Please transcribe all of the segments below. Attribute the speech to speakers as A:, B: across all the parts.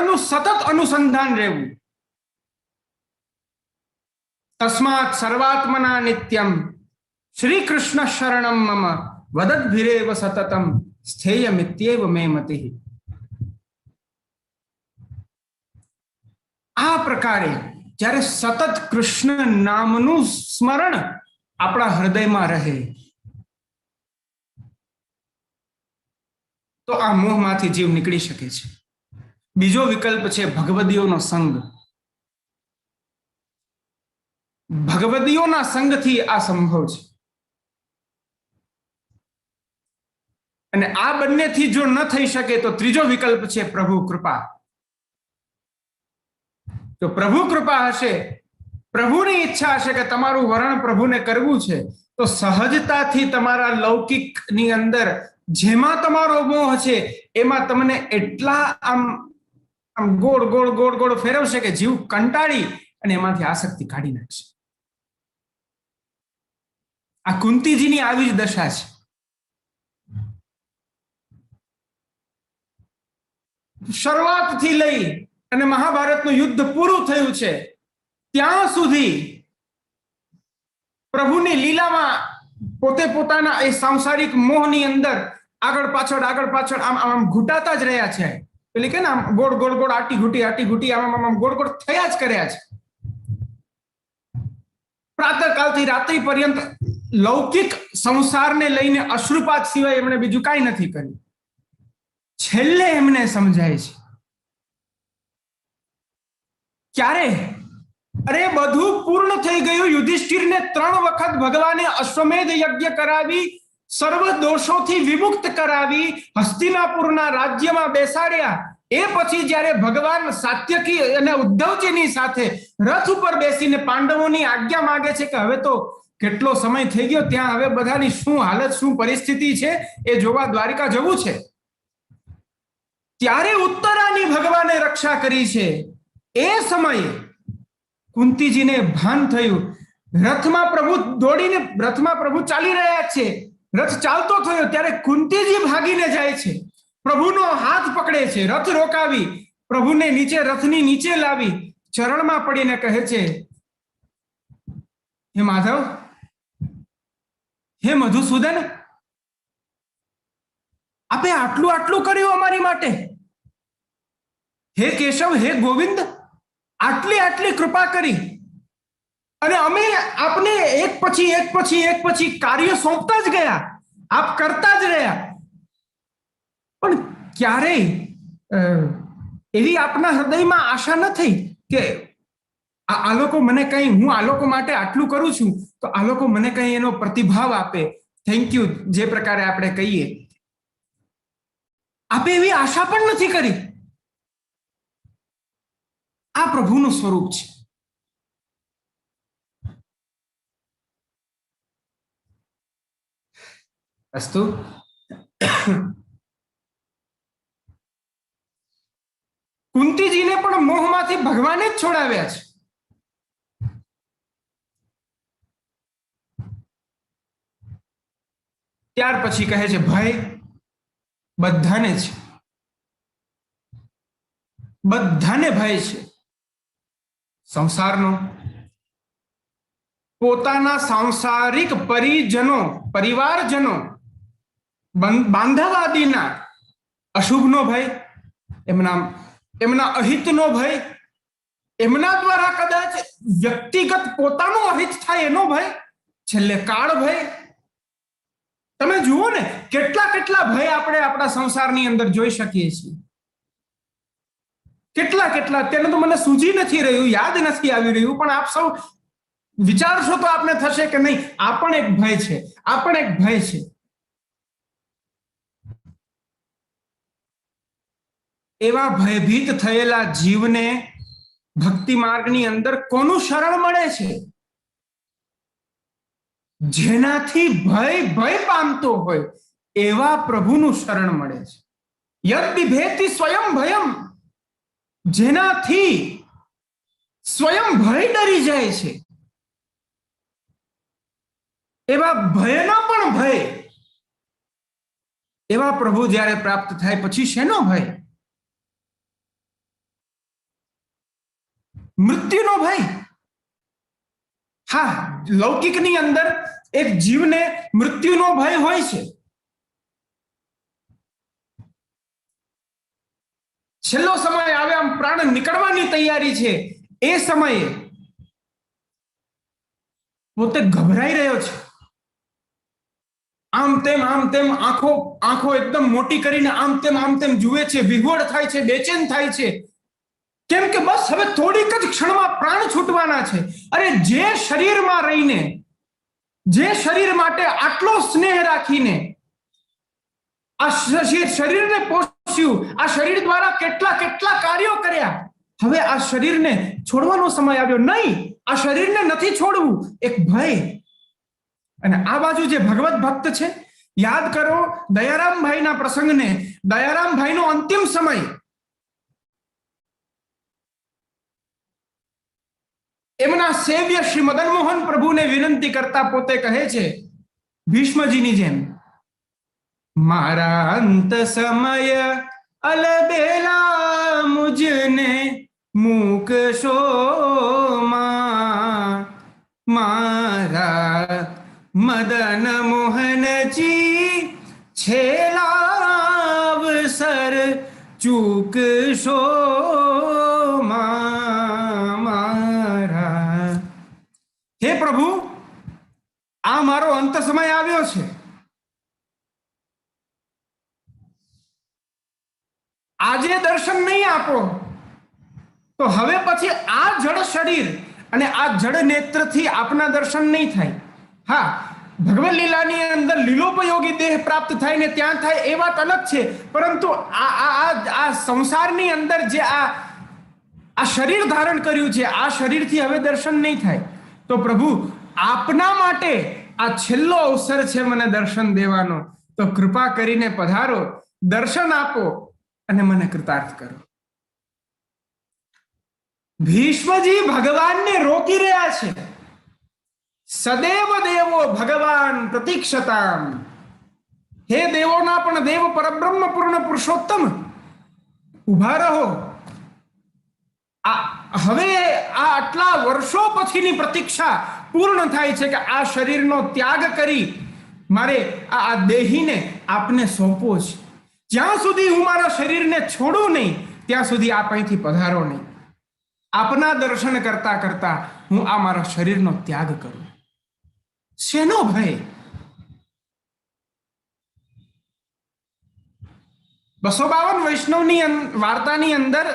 A: નું સતત અનુસંધાન રહેવું. તસ્માત સર્વાત્મના નિત્યમ. શ્રી કૃષ્ણ શરણમ મમ. વદત સતતમ. સ્થેય મિત્યેવ મે મતિ. આ પ્રકારે જ્યારે સતત કૃષ્ણ નામનું સ્મરણ આપણા હૃદયમાં રહે, તો આ મોહમાંથી જીવ નીકળી શકે છે. બીજો વિકલ્પ છે ભગવદીઓનો સંગ. ભગવદીઓના સંગથી આ સંભવ છે. અને આ બંનેથી જો ન થઈ શકે તો ત્રીજો વિકલ્પ છે પ્રભુ કૃપા. તો પ્રભુ કૃપા હશે, પ્રભુની ઈચ્છા હશે કે તમારું વરણ પ્રભુને કરવું છે, તો સહજતાથી તમારા લૌકિકની અંદર જેમાં તમારો મોહ છે, એમાં તમને એટલા આમ આમ ગોળ ગોળ ગોળ ગોળ ફેરવશે કે જીવ કંટાળી અને એમાંથી આસક્તિ કાઢી નાખશે. આ કુંતીજીની આવી જ દશા છે. શરૂઆતથી લઈ અને મહાભારતનું યુદ્ધ પૂરું થયું છે, ત્યાં સુધી પ્રભુની લીલામાં પોતે પોતાના એ સાંસારિક મોહની અંદર આગળ પાછળ આગળ પાછળ આમ આમ ઘૂંટાતા જ રહ્યા છે. પેલી કે ને આમ ગોળ ગોળ ગોળ આટી ઘૂટી આટી ઘૂટી, આમ આમ ગોળ ગોળ થયા જ કર્યા છે. પ્રાતઃકાલથી રાત્રિ પર્યંત લૌકિક સંસારને લઈને અશ્રુપાત સિવાય એમણે બીજું કાંઈ નથી કર્યું. છેલ્લે એમને સમજાય છે. ક્યારે? અરે બધું પૂર્ણ થઈ ગયું. યુધિષ્ઠિરને ત્રણ વખત ભગવાને અશ્વમેધ યજ્ઞ કરાવી સર્વ દોષોથી વિમુક્ત કરાવી હસ્તિનાપુરના રાજ્યમાં બેસાડ્યા. એ પછી જ્યારે ભગવાન સાત્યકી અને ઉદ્ધવજીની સાથે રથ ઉપર બેસીને પાંડવોની આજ્ઞા માંગે છે કે હવે તો કેટલો સમય થઈ ગયો, ત્યાં હવે બધાની શું હાલત, શું પરિસ્થિતિ છે, એ જોવા દ્વારિકા જવું છે. ત્યારે ઉત્તરાની ભગવાને રક્ષા કરી છે. એ સમયે કુંતીજીને ભાન થયું. રથમાં પ્રભુ દોડીને રથમાં પ્રભુ ચાલી રહ્યા છે. રથ ચાલતો થયો ત્યારે કુંતીજી ભાગીને જાય છે. પ્રભુનો હાથ પકડે છે. રથ રોકાવી, પ્રભુને નીચે, રથની નીચે લાવી, ચરણમાં પડીને કહે છે, હે માધવ, હે મધુસૂદન, આપે આટલું આટલું કર્યું અમારી માટે? હે કેશવ, હે ગોવિંદ, આટલી આટલી કૃપા કરી અને અમે આપને એક પછી એક પછી એક પછી કાર્ય સોંપતા જ ગયા. આપ કરતા જ રહ્યા. પણ ક્યારેય એવી આપના હૃદયમાં આશા ન થઈ કે આ લોકો મને કઈ, હું આ લોકો માટે આટલું કરું છું, તો આ લોકો મને કઈ એનો પ્રતિભાવ આપે. થેન્ક યુ જે પ્રકારે આપણે કહીએ. આપે એવી આશા પણ નથી કરી. આ પ્રભુનું સ્વરૂપ છે. અસ્તુ કુંતીજીને પણ મોહમાંથી ભગવાને જ છોડાવ્યા છે ત્યાર પછી કહે છે ભય બધાને છે બધાને ભય છે સંસારનો પોતાના સાંસારિક પરિજનો, પરિવારજનો બાંધવાદીના અશુભનો ભય, એમના એમના અહિતનો ભય, એમના દ્વારા કદાચ વ્યક્તિગત પોતાનો અહિત થાય એનો ભય, છેલ્લે કાળ ભય. તમે જુઓ ને, કેટલા કેટલા ભય આપણે આપણા સંસારની અંદર જોઈ શકીએ છીએ. કેટલા કેટલા, તેનું તો મને સૂજી નથી રહ્યું, યાદ નથી આવી રહ્યું, પણ આપ સૌ વિચારશો તો આપને થશે કે નહીં, આ પણ એક ભય છે, આ પણ એક ભય છે. એવા ભયભીત થયેલા જીવને ભક્તિ માર્ગની અંદર કોનું શરણ મળે છે? જેનાથી ભય ભય પામતો હોય, એવા પ્રભુનું શરણ મળે છે. યદ બિભેતી સ્વયં ભયમ, જેનાથી સ્વયં ભય ડરી જાય છે. એવા ભયનો પણ ભય. એવા પ્રભુ જ્યારે પ્રાપ્ત થાય પછી શેનો ભય? મૃત્યુનો ભય. હા, લૌકિકની અંદર એક જીવને મૃત્યુનો ભય હોય છે. છેલ્લો સમય આવે આમ પ્રાણ નીકળવાની તૈયારી છે. એ સમયે પોતે ગભરાઈ રહ્યો છે. આમ તેમ આમ તેમ આંખો આંખો એકદમ મોટી કરીને આમ તેમ આમ તેમ જુએ છે. વિહોળ થાય છે, બેચેન થાય છે. કેમ કે બસ હવે થોડીક જ ક્ષણમાં પ્રાણ છૂટવાના છે. અરે જે શરીરમાં રહીને, જે શરીર માટે આટલો સ્નેહ રાખીને આ શરીરને પોષ્યું, આ શરીર દ્વારા કેટલા કેટલા કાર્યો કર્યા, હવે આ શરીરને છોડવાનો સમય આવ્યો નહીં. આ શરીરને નથી છોડવું, એક ભય. અને આ બાજુ જે ભગવત ભક્ત છે, યાદ કરો, દયારામભાઈના પ્રસંગને, દયારામભાઈનો અંતિમ સમય એમના સેવ્ય શ્રી મદન મોહન પ્રભુને વિનંતી કરતા પોતે કહે છે, ભીષ્મજીની જેમ, મારા અંત સમય અલબેલા મુજને મૂકશો મારા મદન મોહનજી છેલ્લા હે પ્રભુ, આ મારો અંત સમય આવ્યો છે. આજે દર્શન નહીં આપો. તો હવે પછી આ જડ શરીર અને આ જડ નેત્રથી આપના દર્શન નહીં થાય. હા, ભગવત લીલાની અંદર લીલોપયોગી દેહ પ્રાપ્ત થાય ને ત્યાં થાય એ વાત અલગ છે. પરંતુ આ આ, આ- આ સંસારની અંદર જે આ આ શરીર ધારણ કર્યું છે, આ શરીરથી હવે દર્શન નહીં થાય. તો પ્રભુ, આપના માટે આ છેલ્લો અવસર છે મને દર્શન દેવાનો. તો કૃપા કરીને પધારો, દર્શન આપો અને મને કૃતાર્થ કરો. ભીષ્મજી ભગવાનને રોકી રહ્યા છે. સદેવ દેવો ભગવાન પ્રતીક્ષતામ. હે દેવોના પણ દેવ પરબ્રહ્મ પૂર્ણ પુરુષોત્તમ ઊભા રહો. આ હવે આ આટલા વર્ષો પછીની પ્રતીક્ષા પૂર્ણ થાય છે કે આ શરીરનો ત્યાગ કરી મારે આ આ દેહીને આપને સોંપવો છે. જ્યાં સુધી હું મારા શરીરને છોડું નહીં, ત્યાં સુધી આપ અહીંથી પધારો નહીં. આપના દર્શન કરતા કરતા હું આ મારા શરીરનો ત્યાગ કરું. શેનો ભય? બસો બાવન વૈષ્ણવની વાર્તાની અંદર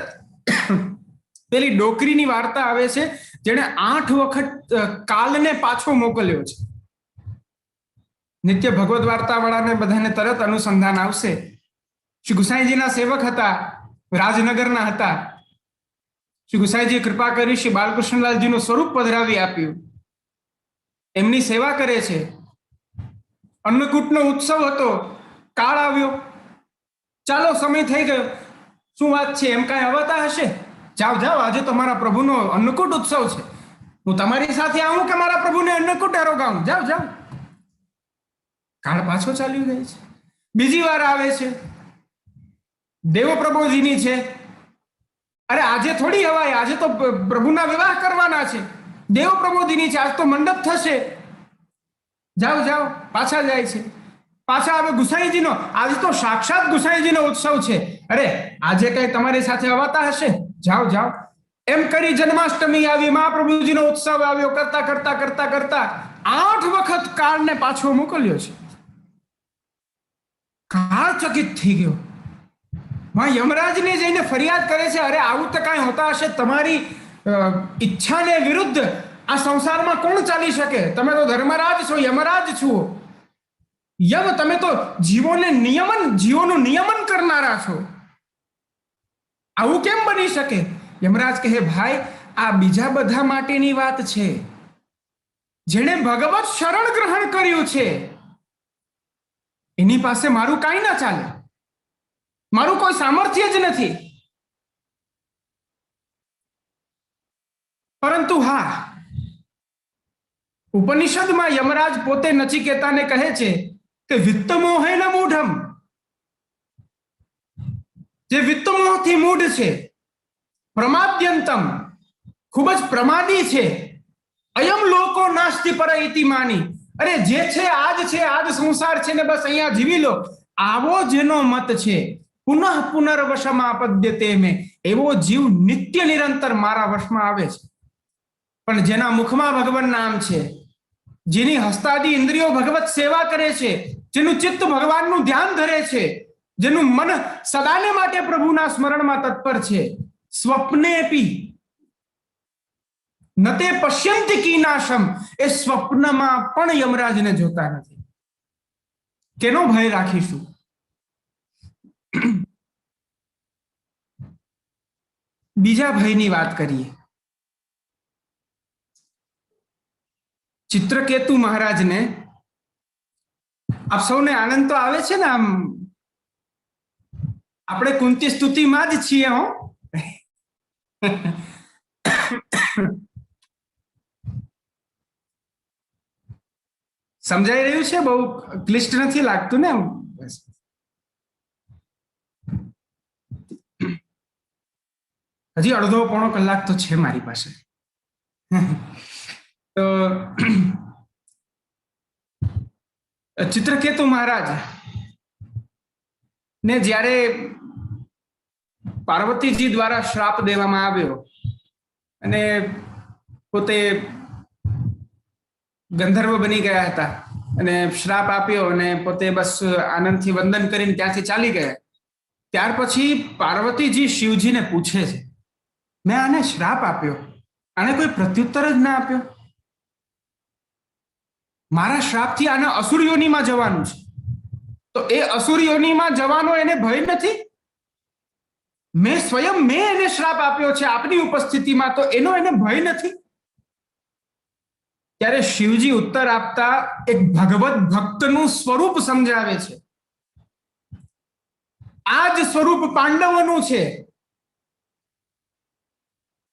A: પેલી ડોકરીની વાર્તા આવે છે, જેણે આઠ વખત કાલને પાછો મોકલ્યો છે. નિત્ય ભગવત વાર્તા વાળાને બધાને તરત અનુસંધાન આવશે. શ્રી ગુસાઈજીના સેવક હતા, રાજનગરના હતા. શ્રી ગુસાઈજી કૃપા કરી શ્રી બાલકૃષ્ણલાલજીનું સ્વરૂપ પધરાવી આપ્યું. એમની સેવા કરે છે. અન્નકૂટનો ઉત્સવ હતો. કાળ આવ્યો. ચાલો, સમય થઈ ગયો. શું વાત છે? એમ કાંઈ આવતા હશે? જાઓ જાઓ, આજે તમારા પ્રભુનો અન્નકૂટ ઉત્સવ છે. હું તમારી સાથે આવું કે મારા પ્રભુને અન્નકૂટ આરોગાવું? જાઓ જાઓ. કાળ પાછો ચાલ્યું જાય છે. બીજી વાર આવે છે. દેવ પ્રભુજીની છે. અરે, આજે થોડી હવાય. આજે તો પ્રભુના વિવાહ કરવાના છે. દેવ પ્રબોધિની છે. આજ તો મંડપ થશે. જાઓ જાઓ. પાછા જાય છે. પાછા હવે ગુસાઈજીનો. આજે તો સાક્ષાત ગુસાઈજીનો ઉત્સવ છે. અરે, આજે કઈ તમારી સાથે અવાતા હશે? જાઓ જાઓ. એમ કરી જન્માષ્ટમી આવી, મહાપ્રભુજીનો ઉત્સવ આવ્યો, કરતા કરતા કરતા કરતા આઠ વખત કાળને પાછો મોકલ્યો છે. કાળ ચકિત થઈ ગયો. માં યમરાજને જઈને ફરિયાદ કરે છે, અરે, આવું તો કાંઈ હોતા હશે. તમારી ઈચ્છાને વિરુદ્ધ આ સંસારમાં કોણ ચાલી શકે? તમે તો ધર્મરાજ છો, યમરાજ છો. યમ, તમે તો જીવોને નિયમન, જીવોનું નિયમન કરનારા છો. આવું કેમ બની શકે? યમરાજ કહે, ભાઈ, આ બીજા બધા માટેની વાત છે. જેણે ભગવત શરણ ગ્રહણ કર્યું છે. એની પાસે મારું કાંઈ ના ચાલે. મારું કોઈ સામર્થ્ય જ નથી. પરંતુ હા, ઉપનિષદમાં યમરાજ પોતે નચિકેતાને કહે છે કે, વિત્તમોહેન મૂઢમ. જે વિત્તમોહથી મૂઢ છે. પ્રમાદ્યંતમ. ખૂબ જ પ્રમાદી છે. અયમ લોકો નાસ્તિ પર માની. અરે જે છે, આજ છે, આજ સંસાર છે ને બસ અહીંયા જીવી લો. આવો જેનો મત છે. પુનઃ પુનર્વશમાં આપદ્યતે મેં. એવો જીવ નિત્ય નિરંતર મારા વશમાં આવે છે. પણ જેના મુખમાં ભગવાન નામ છે. જેની હસ્તાદી ઇન્દ્રિયો ભગવત સેવા કરે છે. જેનું ચિત્ત ભગવાનનું ધ્યાન ધરે છે. જેનું મન સદાને માટે પ્રભુના સ્મરણમાં તત્પર છે. સ્વપ્નેપી નતે પશ્યંતિ કીનાશમ એ સ્વપ્નમાં પણ યમરાજને જોતા નથી. કેનો ભય રાખીશું? બીજા ભયની વાત કરીએ. ચિત્રકેતુ મહારાજને આપ સૌને આનંદ તો આવે છે ને આમ આપણે કુંતી સ્તુતિમાં જ છીએ હો. સમજાઈ રહ્યું છે? બહુ ક્લિષ્ટ નથી લાગતું ને હજી અડધો પોણો કલાક તો છે મારી પાસે. તો, ચિત્રકેતુ મહારાજ ને જ્યારે પાર્વતીજી દ્વારા શ્રાપ દેવામાં આવ્યો અને પોતે ગંધર્વ બની ગયા હતા અને શ્રાપ આપ્યો અને પોતે બસ આનંદથી વંદન કરીને ત્યાંથી ચાલી ગયા. ત્યાર પછી પાર્વતીજી શિવજીને પૂછે છે, મેં આને શ્રાપ આપ્યો? આને કોઈ પ્રત્યુત્તર જ ના આપ્યો? મારા શ્રાપથી આને અસુરીઓનીમાં જવાનું છે. તો એ અસુરીઓનીમાં જવાનો એને ભય નથી? મેં સ્વયં મેં એને શ્રાપ આપ્યો છે આપની ઉપસ્થિતિમાં, તો એનો એને ભય નથી? ત્યારે શિવજી ઉત્તર આપતા એક ભગવત ભક્તનું સ્વરૂપ સમજાવે છે. આ જ સ્વરૂપ પાંડવોનું છે.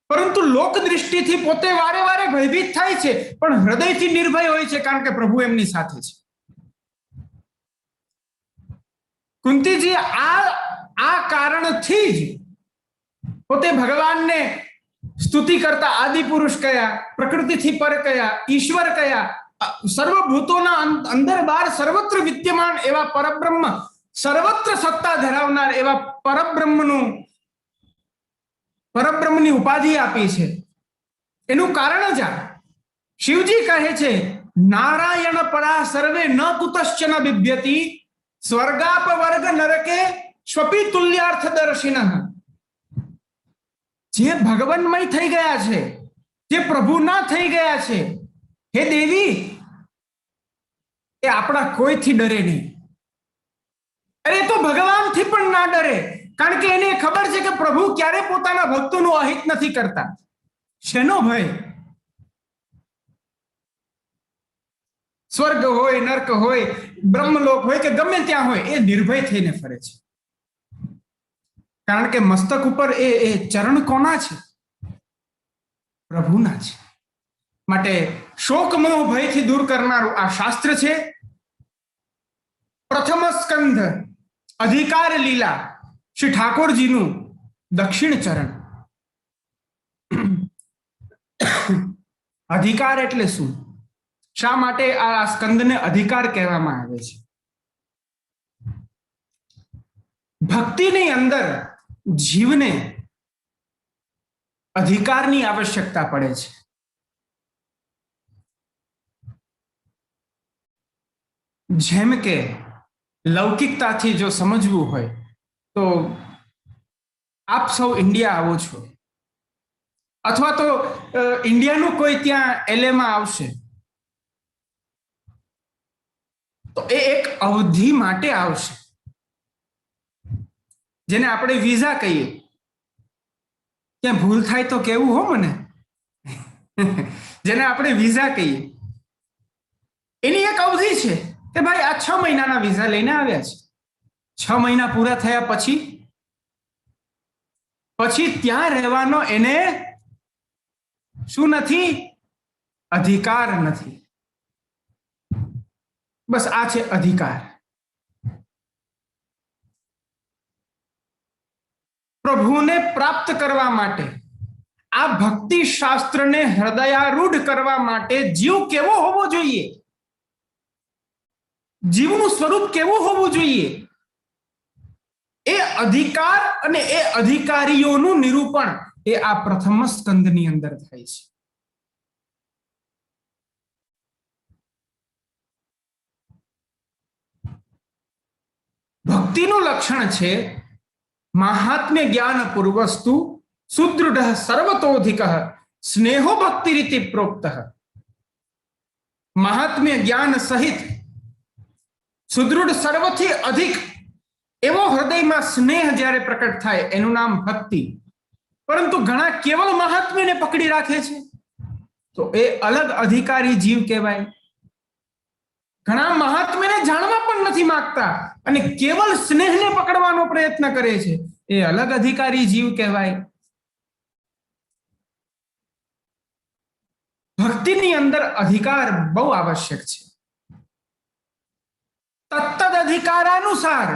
A: પરંતુ લોક દ્રષ્ટિથી પોતે વારે વારે ભયભીત થાય છે, પણ હૃદયથી નિર્ભય હોય છે, કારણ કે પ્રભુ એમની સાથે છે. કુંતીજી, આ આ કારણથી જ પોતે ભગવાનને સ્તુતિ કરતા આદિ પુરુષ કયા, પ્રકૃતિથી પર કયા, ઈશ્વર કયા સર્વભૂતોના અંદર બહાર સર્વત્ર વિદ્યમાન એવા પરબ્રહ્મ, સર્વત્ર સત્તા ધરાવનાર એવા પરબ્રહ્મનું પરબ્રહ્મની ઉપાધિ આપી છે. એનું કારણ જ આ. શિવજી કહે છે, નારાયણ પરા સર્વે ન કુતશ્ચન બિભ્યતિ સ્વર્ગાપ વર્ગ નરકે સ્વપી તુલ્યાર્થ દર્શિન જે ભગવાનમય થઈ ગયા છે, જે પ્રભુના થઈ ગયા છે, હે દેવી, એ આપણા કોઈથી ડરે નહીં. અરે તો ભગવાનથી પણ ના ડરે, કારણ કે એને ખબર છે કે પ્રભુ ક્યારે પોતાના ભક્તોનું અહિત નથી કરતા. શેનો ભય? સ્વર્ગ હોય, નર્ક હોય, બ્રહ્મલોક હોય કે ગમે ત્યાં હોય, એ નિર્ભય થઈને ફરે છે. કારણ કે મસ્તક ઉપર એ એ ચરણ કોના છે? પ્રભુના છે. માટે શોક મોહ ભયથી દૂર કરનારું આ શાસ્ત્ર છે, પ્રથમ સ્કંધ અધિકાર લીલા, શ્રી ઠાકોરજીનું દક્ષિણ ચરણ. અધિકાર એટલે શું? શા માટે આ સ્કંદને અધિકાર કહેવામાં આવે છે? ભક્તિની અંદર જીવને અધિકારની આવશ્યકતા પડે છે. જેમ કે લૌકિકતાથી જો સમજવું હોય, તો આપ સૌ ઇન્ડિયા આવો છો. અથવા તો ઇન્ડિયાનું કોઈ ત્યાં એલેમાં આવશે. તો એ એક અવધિ માટે આવશે. જેને આપણે વિઝા કહીએ. ક્યાં ભૂલ થાય તો કેવું હો મને? જેને આપણે વિઝા કહીએ. એની એક અવધિ છે કે ભાઈ આ છ મહિનાના વિઝા લઈને આવ્યા છે. છ મહિના પૂરા થયા પછી પછી ત્યાં રહેવાનો એને શું નથી? અધિકાર નથી. બસ આ છે અધિકાર. પ્રભુને પ્રાપ્ત કરવા માટે, આ ભક્તિ શાસ્ત્રને હૃદયારૂઢ કરવા માટે જીવ કેવો હોવો જોઈએ? જીવનું સ્વરૂપ કેવું હોવું જોઈએ? એ અધિકાર અને એ અધિકારીઓનું નિરૂપણ એ આ પ્રથમ સ્કંદની અંદર થાય છે. ભક્તિનું લક્ષણ છે, મહાત્મ્ય જ્ઞાન પૂર્વસ્તુ સુદૃઢ સર્વતોધિક, સ્નેહો ભક્તિ રીતિ પ્રોક્ત. મહાત્મ્ય જ્ઞાન સહિત સુદૃઢ સર્વથી અધિક એવો હૃદયમાં સ્નેહ જ્યારે પ્રકટ થાય, એનું નામ ભક્તિ. પરંતુ ઘણા કેવળ મહાત્મ્યને પકડી રાખે છે. તો એ અલગ અધિકારી જીવ કહેવાય. ઘણા મહાત્મ્યને જાણવા પણ નથી માંગતા અને કેવલ સ્નેહને પકડવાનો પ્રયત્ન કરે છે. એ અલગ અધિકારી જીવ કહેવાય. ભક્તિની અંદર અધિકાર બહુ આવશ્યક છે. તત્તદ અધિકાર અનુસાર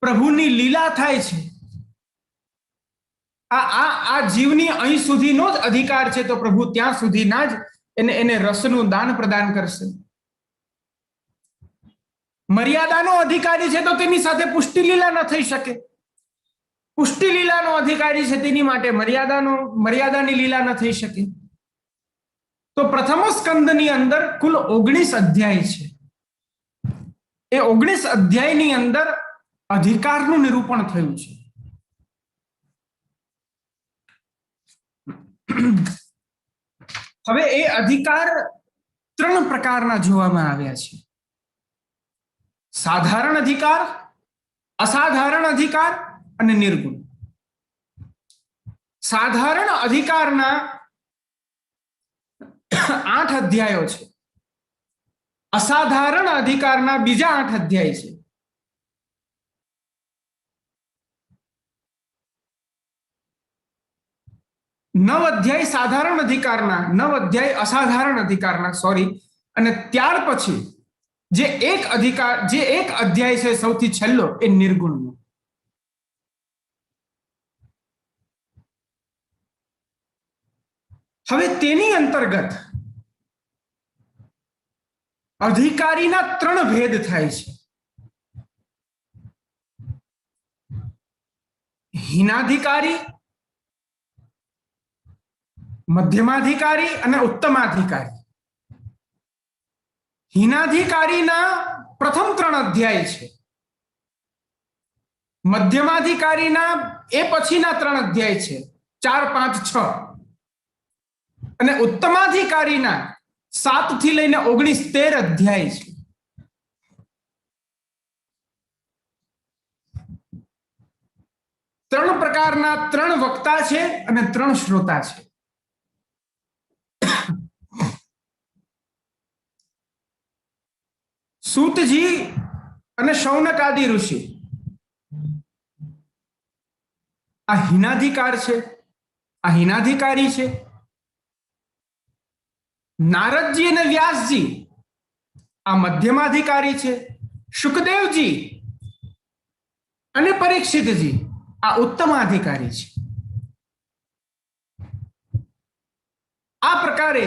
A: પ્રભુની લીલા થાય છે. આ આ આ જીવની અહીં સુધીનો જ અધિકાર છે તો પ્રભુ ત્યાં સુધીના જ એને એને રસનું દાન પ્રદાન કરશે. મર્યાદાનો અધિકારી છે તો તેની સાથે પુષ્ટિ લીલા ન થઈ શકે. પુષ્ટિ લીલાનો અધિકારી છે તેની માટે મર્યાદાનો, મર્યાદાની લીલા ન થઈ શકે. તો પ્રથમ સ્કંદની અંદર કુલ ઓગણીસ અધ્યાય છે. એ ઓગણીસ અધ્યાયની અંદર અધિકારનું નિરૂપણ થયું છે. હવે એ અધિકાર ત્રણ પ્રકારના જોવામાં આવ્યા છે. સાધારણ અધિકાર, અસાધારણ અધિકાર અને નિર્ગુણ. સાધારણ અધિકારના આઠ અધ્યાયો છે. અસાધારણ અધિકારના બીજા આઠ અધ્યાય છે. નવ અધ્યાય સાધારણ અધિકારના, નવ અધ્યાય અસાધારણ અધિકારના સોરી અને ત્યાર પછી જે એક અધિકાર, જે એક અધ્યાય છે સૌથી છેલ્લો, એ નિર્ગુણનો. હવે તેની અંતર્ગત અધિકારીના ત્રણ ભેદ થાય છે. હિનાધિકારી, મધ્યમાધિકારી અને ઉત્તમાધિકારી. હીનાધિકારીના પ્રથમ ત્રણ અધ્યાય છે. મધ્યમાધિકારીના એ પછીના ત્રણ અધ્યાય છે. ચાર, પાંચ, છ. અને ઉત્તમાધિકારીના સાતથી લઈને ઓગણીસ, તેર અધ્યાય છે. ત્રણ પ્રકારના ત્રણ વક્તા છે અને ત્રણ શ્રોતા છે. સૂતજી અને શૌનક આદિ ઋષિ. આ હિનાધિકાર છે, આ હિનાધિકારી છે. નારદજી અને વ્યાસજી આ મધ્યમાધિકારી છે સુખદેવજી અને પરીક્ષિતજી આ ઉત્તમ અધિકારી છે. આ પ્રકારે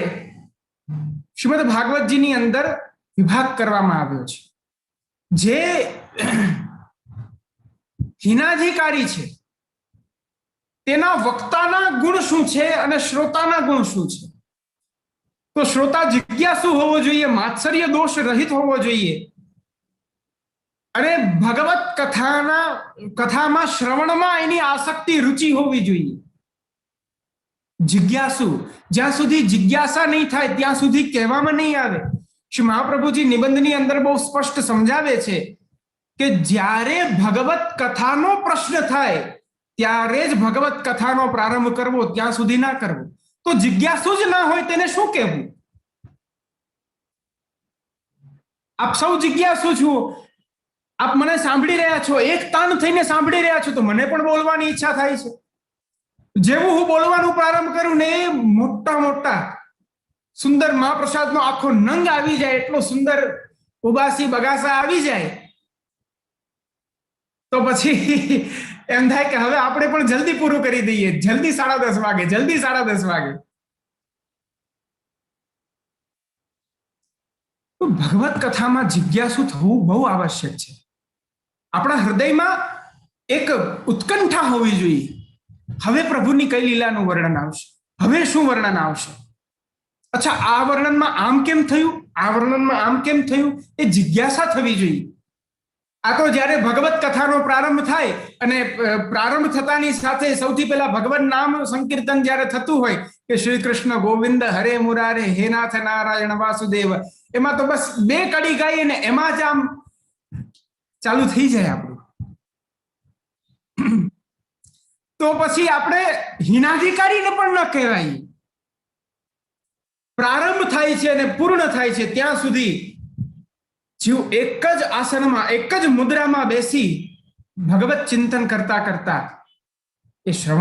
A: શ્રીમદ ભાગવતજીની અંદર વિભાગ કરવામાં આવ્યો છે. જે હિનાધિકારી છે, તેના વક્તાના ગુણ શું છે અને શ્રોતાના ગુણ શું છે? તો શ્રોતા જિજ્ઞાસુ હોવો જોઈએ, માત્સર્ય દોષ રહિત હોવો જોઈએ. અને ભગવત કથાના, કથામાં શ્રવણમાં એની આસક્તિ, રુચિ હોવી જોઈએ. જિજ્ઞાસુ, જ્યાં સુધી જિજ્ઞાસા નહીં થાય, ત્યાં સુધી કહેવામાં નહીં આવે. શ્રી મહાપ્રભુજી નિબંધની અંદર બહુ સ્પષ્ટ સમજાવે છે કે જ્યારે ભગવત કથાનો પ્રશ્ન થાય, ત્યારે જ ભગવત કથાનો પ્રારંભ કરવો, ત્યાં સુધી ના કરવો. તો જિજ્ઞાસુ જ ના હોય તેને શું કહેવું? આપ સૌ જિજ્ઞાસુ છો. આપ મને સાંભળી રહ્યા છો. એક તાન થઈને સાંભળી રહ્યા છો તો મને પણ બોલવાની ઈચ્છા થાય છે. જેવું હું બોલવાનું પ્રારંભ કરું ને એ મોટા મોટા સુંદર મહાપ્રસાદનો આખો નંગ આવી જાય, એટલો સુંદર ઉબાસી બગાસા આવી જાય. તો પછી એમ થાય કે હવે આપણે પણ જલ્દી પૂરું કરી દઈએ. જલ્દી સાડા દસ વાગે, જલ્દી સાડા દસ વાગે. તો ભગવત કથામાં જિજ્ઞાસુ થવું બહુ આવશ્યક છે. આપણા હૃદયમાં એક ઉત્કંઠા હોવી જોઈએ. હવે પ્રભુની કઈ લીલાનું વર્ણન આવશે? હવે શું વર્ણન આવશે? અચ્છા, આ વર્ણનમાં આમ કેમ થયું? આ વર્ણનમાં આમ કેમ થયું? એ જિજ્ઞાસા થવી જોઈએ. આ તો જ્યારે ભગવત કથાનો પ્રારંભ થાય અને પ્રારંભ થતાની સાથે સૌથી પહેલા ભગવત નામ સંકીર્તન જ્યારે થતું હોય કે શ્રી કૃષ્ણ ગોવિંદ, હરે મુરારે, હે નાથ નારાયણ, વાસુદેવ, એમાં તો બસ બે કડી ગાઈ ને એમાં જ આમ ચાલુ થઈ જાય આપણું. તો પછી આપણે હિનાધિકારીને પણ ન કહેવાય. પ્રારંભ થાય છે અને પૂર્ણ થાય છે ત્યાં સુધી જીવ એક જ આસનમાં, એક જ મુદ્રામાં બેસી ભગવત ચિંતન કરતા કરતા એ શ્રવણ